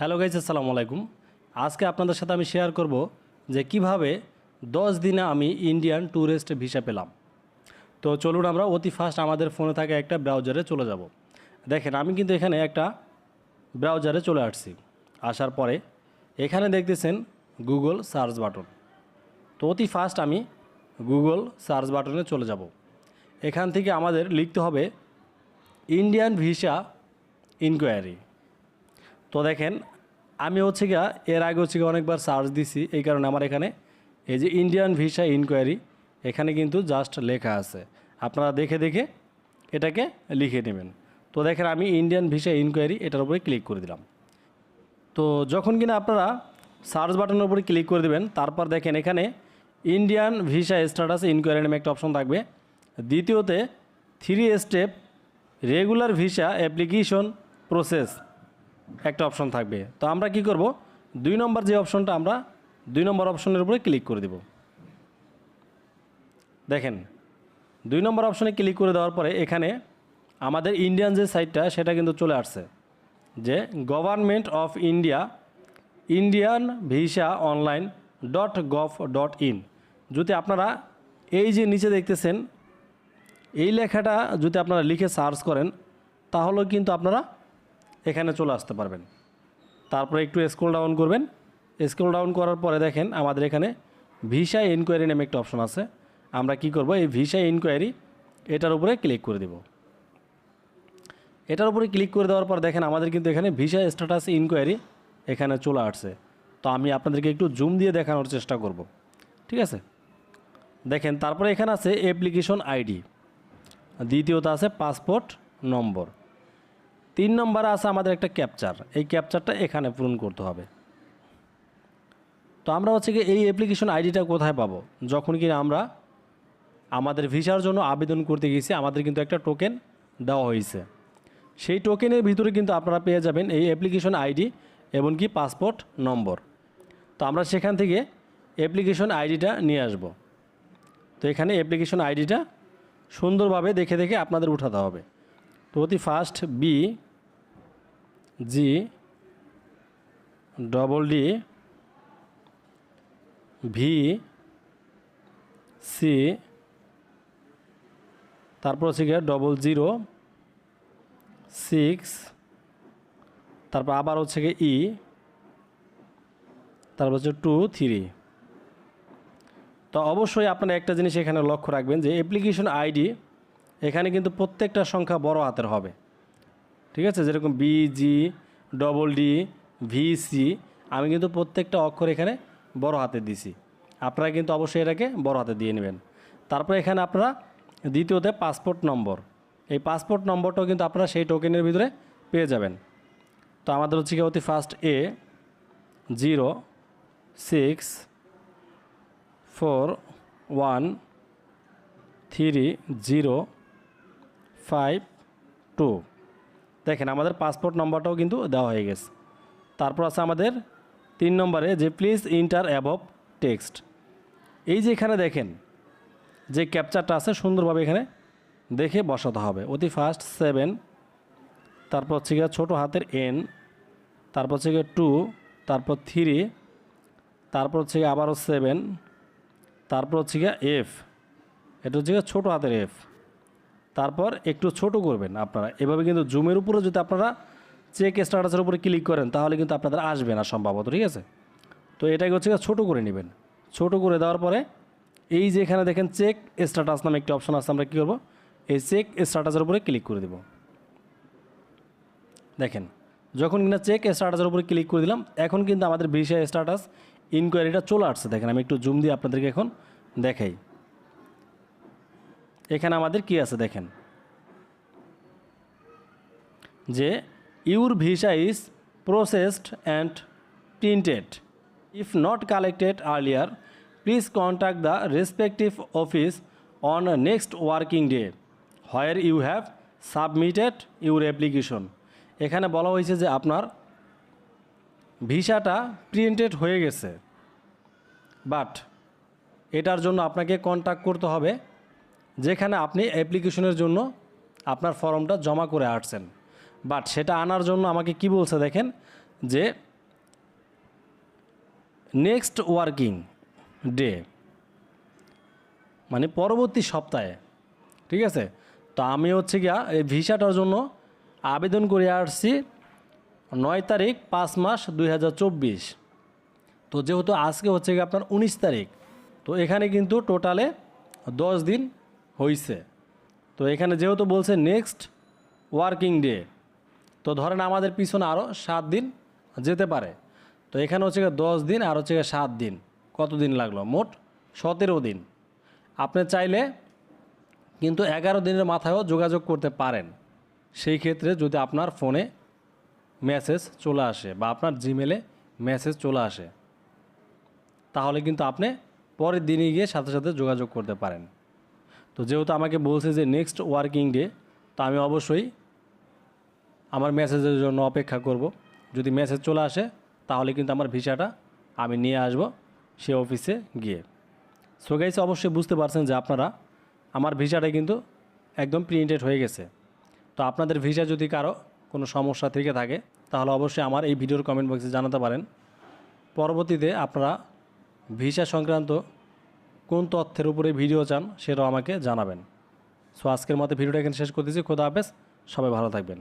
Hello guys আসসালামু আলাইকুম। আজকে আপনাদের সাথে আমি শেয়ার করব যে কীভাবে দশ দিনে আমি ইন্ডিয়ান ট্যুরিস্ট ভিসা পেলাম। তো চলুন আমরা অতি ফাস্ট আমাদের ফোনে থাকা একটা ব্রাউজারে চলে যাব। দেখেন, আমি কিন্তু এখানে একটা ব্রাউজারে চলে আসছি। আসার পরে এখানে দেখতেছেন গুগল সার্চ বাটন তো অতি ফাস্ট আমি গুগল সার্চ বাটনে চলে যাব। এখান থেকে আমাদের লিখতে হবে ইন্ডিয়ান ভিসা ইনকোয়ারি তো দেখেন, আমি হচ্ছে গিয়া এর আগে হচ্ছে গিয়ে অনেকবার সার্চ দিছি এই কারণে আমার এখানে এই যে ইন্ডিয়ান ভিসা ইনকোয়ারি এখানে কিন্তু জাস্ট লেখা আছে। আপনারা দেখে দেখে এটাকে লিখে নেবেন। তো দেখেন, আমি ইন্ডিয়ান ভিসা ইনকোয়ারি এটার উপরে ক্লিক করে দিলাম। তো যখন কিনা আপনারা সার্চ বাটনের উপরে ক্লিক করে দেবেন, তারপর দেখেন এখানে ইন্ডিয়ান ভিসা স্ট্যাটাস ইনকোয়ারি নামে একটা অপশন থাকবে। দ্বিতীয়তে three step regular visa application process একটা অপশন থাকবে। তো আমরা কি করব? দুই নম্বর যে অপশনটা আমরা দুই নম্বর অপশনের উপরে ক্লিক করে দেব। দেখেন, দুই নম্বর অপশনে ক্লিক করে দেওয়ার পরে এখানে আমাদের ইন্ডিয়ান যে সাইটটা, সেটা কিন্তু চলে আসছে। যে government of India, Indian visa online dot gov dot in. যদি আপনারা এই যে নিচে দেখতেছেন, এই লেখাটা যদি আপনারা লিখে সার্চ করেন, তাহলেও কিন্তু আপনারা এখানে চলে আসতে পারবেন। তারপরে একটু স্ক্রল ডাউন করবেন। স্ক্রোল ডাউন করার পরে দেখেন আমাদের এখানে ভিসা ইনকোয়ারি নামে একটা অপশন আছে। আমরা কি করব? এই ভিসা ইনকোয়ারি এটার উপরে ক্লিক করে দেব। এটার উপরে ক্লিক করে দেওয়ার পর দেখেন আমাদের কিন্তু এখানে ভিসা স্ট্যাটাস ইনকোয়ারি এখানে চলে আসছে। তো আমি আপনাদেরকে একটু জুম দিয়ে দেখানোর চেষ্টা করব। ঠিক আছে? দেখেন, তারপরে এখানে আছে অ্যাপ্লিকেশন আইডি দ্বিতীয়ত আছে পাসপোর্ট নম্বর তিন নম্বরে আছে আমাদের একটা ক্যাপচার এই ক্যাপচারটা এখানে পূরণ করতে হবে। তো আমরা হচ্ছে কি এই অ্যাপ্লিকেশন আইডিটা কোথায় পাবো? যখন কি আমরা আমাদের ভিসার জন্য আবেদন করতে গেছি আমাদের কিন্তু একটা টোকেন দেওয়া হয়েছে। সেই টোকেনের ভিতরে কিন্তু আপনারা পেয়ে যাবেন এই অ্যাপ্লিকেশন আইডি এবং কি পাসপোর্ট নম্বর তো আমরা সেখান থেকে অ্যাপ্লিকেশন আইডিটা নিয়ে আসব। তো এখানে অ্যাপ্লিকেশন আইডিটা সুন্দরভাবে দেখে দেখে আপনাদের উঠাতে হবে। তো অতি first B G double D V C তারপর হচ্ছে গিয়ে ডবল জিরো সিক্স তারপর আবার হচ্ছে গিয়ে ই তারপর হচ্ছে টু থ্রি তো অবশ্যই আপনারা একটা জিনিস এখানে লক্ষ্য রাখবেন যে অ্যাপ্লিকেশন আইডি এখানে কিন্তু প্রত্যেকটা সংখ্যা বড় হাতের হবে। ঠিক আছে? যেরকম B G double D V C আমি কিন্তু প্রত্যেকটা অক্ষর এখানে বড় হাতে দিছি। আপনারা কিন্তু অবশ্যই এটাকে বড় হাতে দিয়ে নেবেন। তারপর এখানে আপনারা দ্বিতীয়তে পাসপোর্ট নম্বর এই পাসপোর্ট নম্বরটাও কিন্তু আপনারা সেই টোকেনের ভিতরে পেয়ে যাবেন। তো আমাদের হচ্ছে কি অতি first A zero six four one three zero five two দেখেন আমাদের পাসপোর্ট নম্বরটাও কিন্তু দেওয়া হয়ে গেছে। তারপর আছে আমাদের তিন নম্বরে যে প্লিজ ইন্টার অ্যাবভ টেক্সট এই যে এখানে দেখেন, যে ক্যাপচারটা আছে সুন্দরভাবে এখানে দেখে বসাতে হবে। অতি ফার্স্ট সেভেন তারপর হচ্ছে গিয়ে ছোটো হাতের এন তারপর হচ্ছে গিয়ে টু তারপর থ্রি তারপর হচ্ছে গিয়ে আবারও সেভেন তারপর হচ্ছে গিয়ে এফ এটা হচ্ছে গিয়ে ছোটো হাতের এফ তারপর একটু ছোট করবেন আপনারা। এভাবে কিন্তু জুমের উপরে যদি আপনারা চেক স্ট্যাটাসের উপরে ক্লিক করেন, তাহলে কিন্তু আপনাদের আসবে না সম্ভবত, ঠিক আছে? তো এটাকে হচ্ছে ছোটো করে নেবেন। ছোট করে দেওয়ার পরে এই যে এখানে দেখেন চেক স্ট্যাটাস নামে একটি অপশন আছে, আমরা কী করব? এই চেক স্ট্যাটাসের উপরে ক্লিক করে দেব। দেখেন, যখন কিনা চেক স্ট্যাটাসের উপরে ক্লিক করে দিলাম, এখন কিন্তু আমাদের ভিসা স্ট্যাটাস ইনকোয়ারিটা চলে আসছে। দেখেন, আমি একটু জুম দিয়ে আপনাদেরকে এখন দেখাই। এখানে আমাদের কি আছে দেখেন? যে your visa is processed and printed if not collected earlier please contact the respective office on next working day where you have submitted your application এখানে বলা হয়েছে যে আপনার ভিসাটা প্রিন্টেড হয়ে গেছে বাট এটার জন্য আপনাকে কন্ট্যাক্ট করতে হবে যেখানে আপনি অ্যাপ্লিকেশনের জন্য আপনার ফর্মটা জমা করে আসছেন বাট সেটা আনার জন্য আমাকে কি বলছে দেখেন? যে নেক্সট ওয়ার্কিং ডে মানে পরবর্তী সপ্তাহে, ঠিক আছে? তো আমি হচ্ছে গিয়া এই ভিসাটার জন্য আবেদন করে আসছি নয় তারিখ পাঁচ মাস দুই হাজার চব্বিশ। তো যেহেতু আজকে হচ্ছে গিয়ে আপনার উনিশ তারিখ, তো এখানে কিন্তু টোটালে দশ দিন হয়েছে তো এখানে যেহেতু বলছে নেক্সট ওয়ার্কিং ডে তো ধরেন আমাদের পিছনে আরও সাত দিন যেতে পারে। তো এখানে হচ্ছে গিয়ে দশ দিন আর হচ্ছে গিয়ে সাত দিন। কত দিন লাগল? মোট সতেরো দিন। আপনি চাইলে কিন্তু এগারো দিনের মাথায়ও যোগাযোগ করতে পারেন। সেই ক্ষেত্রে যদি আপনার ফোনে মেসেজ চলে আসে বা আপনার জিমেলে মেসেজ চলে আসে, তাহলে কিন্তু আপনি পরের দিনে গিয়ে সাথে সাথে যোগাযোগ করতে পারেন। তো যেহেতু আমাকে বলছে যে নেক্সট ওয়ার্কিং ডে তো আমি অবশ্যই আমার মেসেজের জন্য অপেক্ষা করব। যদি মেসেজ চলে আসে, তাহলে কিন্তু আমার ভিসাটা আমি নিয়ে আসব সে অফিসে গিয়ে। সো গাইস অবশ্যই বুঝতে পারছেন যে আপনারা, আমার ভিসাটা কিন্তু একদম প্রিন্টেড হয়ে গেছে। তো আপনাদের ভিসা যদি কারও কোনো সমস্যা থেকে থাকে, তাহলে অবশ্যই আমার এই ভিডিওর কমেন্ট বক্সে জানাতে পারেন। পরবর্তীতে আপনারা ভিসা সংক্রান্ত কোন তথ্যের উপরে ভিডিও চান সেটাও আমাকে জানাবেন। সো আজকের মতো ভিডিওটা এখানে শেষ করতেছি। খোদা হাফেজ। সবাই ভালো থাকবেন।